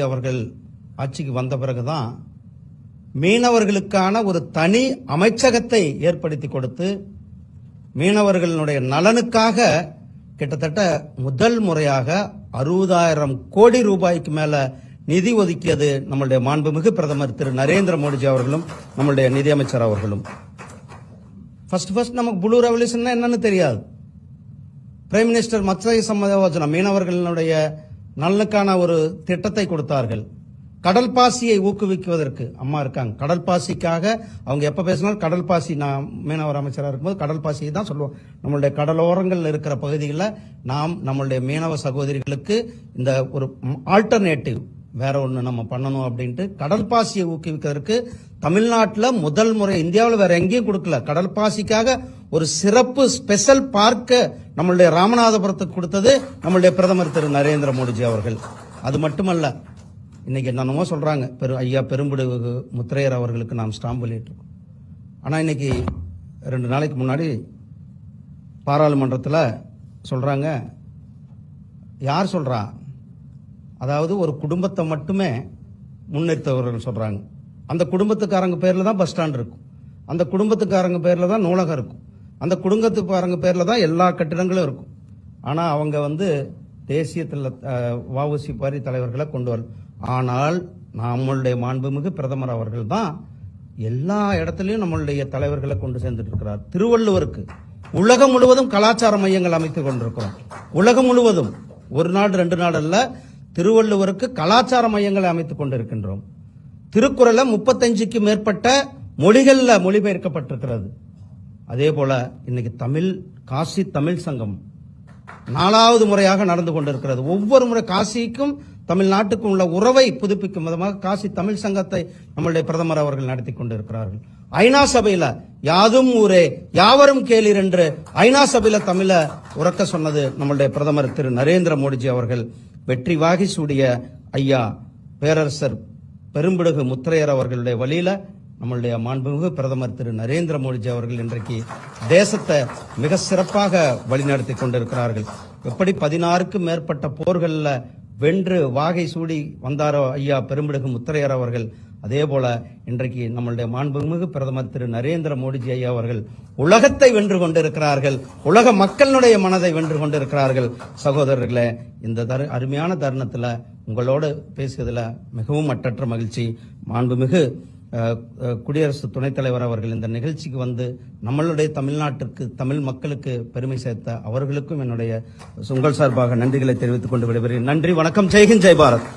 அவர்கள் ஆட்சிக்கு வந்த பிறகுதான் மீனவர்களுக்கான ஒரு தனி அமைச்சகத்தை ஏற்படுத்தி கொடுத்து மீனவர்களுடைய நலனுக்காக கிட்டத்தட்ட முதல் முறையாக அறுபதாயிரம் கோடி ரூபாய்க்கு மேல நிதி ஒதுக்கியது நம்மளுடைய மாண்புமிகு பிரதமர் திரு நரேந்திர மோடிஜி அவர்களும் நம்மளுடைய நிதியமைச்சர் அவர்களும். ஃபர்ஸ்ட் ஃபர்ஸ்ட் நமக்கு ப்ளூ ரெவல்யூஷன் என்னன்னு தெரியாது. பிரைம் மினிஸ்டர் மத்ஸ்ய சம்மத யோஜனா மீனவர்களுடைய நலனுக்கான ஒரு திட்டத்தை கொடுத்தார்கள். கடல் பாசியை ஊக்குவிக்குவதற்கு அம்மா இருக்காங்க. கடல் பாசிக்காக அவங்க எப்ப பேசினாலும் கடல் பாசி நான் மீனவர் அமைச்சராக இருக்கும்போது கடல் பாசியை தான் சொல்லுவோம். நம்மளுடைய கடலோரங்கள் இருக்கிற பகுதிகளில் நாம் நம்மளுடைய மீனவ சகோதரிகளுக்கு இந்த ஒரு ஆல்டர்னேட்டிவ் வேற ஒன்று நம்ம பண்ணணும் அப்படின்ட்டு கடல் பாசியை ஊக்குவிக்கிறதுக்கு தமிழ்நாட்டில் முதல் முறை இந்தியாவில் வேற எங்கேயும் கொடுக்கல. கடல் பாசிக்காக ஒரு சிறப்பு ஸ்பெஷல் பார்க்க நம்மளுடைய ராமநாதபுரத்துக்கு கொடுத்தது நம்மளுடைய பிரதமர் திரு நரேந்திர மோடிஜி அவர்கள். அது மட்டுமல்ல இன்னைக்கு என்னென்னமோ சொல்றாங்க. பெரு ஐயா பெரும்புடு முத்திரையர் அவர்களுக்கு நாம் ஸ்டாம்ப் வெளியிட்டிருக்கோம். ஆனால் இன்னைக்கு ரெண்டு நாளைக்கு முன்னாடி பாராளுமன்றத்தில் சொல்றாங்க. யார் சொல்றா? அதாவது ஒரு குடும்பத்தை மட்டுமே முன்னிறுத்தவர்கள் சொல்றாங்க. அந்த குடும்பத்துக்காரங்க பேரில் தான் பஸ் ஸ்டாண்ட் இருக்கும். அந்த குடும்பத்துக்காரங்க பேரில் தான் நூலகம் இருக்கும். அந்த குடும்பத்து பாருங்க பேரில் தான் எல்லா கட்டிடங்களும் இருக்கும். ஆனால் அவங்க வந்து தேசியத்தில் வஉசி பாரி தலைவர்களை கொண்டு வரல. ஆனால் நம்மளுடைய மாண்புமிகு பிரதமர் அவர்கள் தான் எல்லா இடத்துலையும் நம்மளுடைய தலைவர்களை கொண்டு சேர்ந்துட்டு இருக்கிறார் திருவள்ளுவருக்கு உலகம் முழுவதும் கலாச்சார மையங்கள் அமைத்துக் கொண்டிருக்கிறோம். உலகம் முழுவதும். ஒரு நாடு ரெண்டு நாடு அல்ல திருவள்ளுவருக்கு கலாச்சார மையங்களை அமைத்துக் கொண்டிருக்கின்றோம். திருக்குறளை முப்பத்தஞ்சுக்கு மேற்பட்ட மொழிகளில் மொழிபெயர்க்கப்பட்டிருக்கிறது. அதே போல இன்னைக்கு தமிழ் காசி தமிழ் சங்கம் நாலாவது முறையாக நடந்து கொண்டிருக்கிறது. ஒவ்வொரு முறை காசிக்கும் தமிழ்நாட்டுக்கும் உள்ள உறவை புதுப்பிக்கும் விதமாக காசி தமிழ் சங்கத்தை நம்மளுடைய பிரதமர் அவர்கள் நடத்தி கொண்டிருக்கிறார்கள். ஐநா சபையில யாதும் ஊரே யாவரும் கேளீர் என்று ஐநா சபையில தமிழ உறக்க சொன்னது நம்மளுடைய பிரதமர் திரு நரேந்திர மோடிஜி அவர்கள். வெற்றி வாகி சூடிய ஐயா பேரரசர் பெரும்பிடுகு முத்திரையர் அவர்களுடைய வழியில நம்மளுடைய மாண்புமிகு பிரதமர் திரு நரேந்திர மோடிஜி அவர்கள் இன்றைக்கு தேசத்தை மிக சிறப்பாக வழிநடத்தி கொண்டிருக்கிறார்கள். எப்படி பதினாறுக்கும் மேற்பட்ட போர்களில் வென்று வாகை சூடி வந்தாரோ ஐயா பெரும்பிடுகு முத்திரையர் அவர்கள் அதே போல இன்றைக்கு நம்மளுடைய மாண்புமிகு பிரதமர் திரு நரேந்திர மோடிஜி ஐயா அவர்கள் உலகத்தை வென்று கொண்டிருக்கிறார்கள். உலக மக்களுடைய மனதை வென்று கொண்டிருக்கிறார்கள். சகோதரர்களே இந்த தரு அருமையான தருணத்தில் உங்களோடு பேசியதில் மிகவும் அட்டற்ற மகிழ்ச்சி. மாண்புமிகு குடியரசு துணைத் தலைவர் அவர்கள் இந்த நிகழ்ச்சிக்கு வந்து நம்மளுடைய தமிழ்நாட்டிற்கு தமிழ் மக்களுக்கு பெருமை சேர்த்த அவர்களுக்கும் என்னுடைய உங்கள் சார்பாக நன்றிகளை தெரிவித்துக் கொண்டு விடைபெறுகிறேன். நன்றி வணக்கம். ஜெய்ஹிந்த் ஜெய் பாரத்.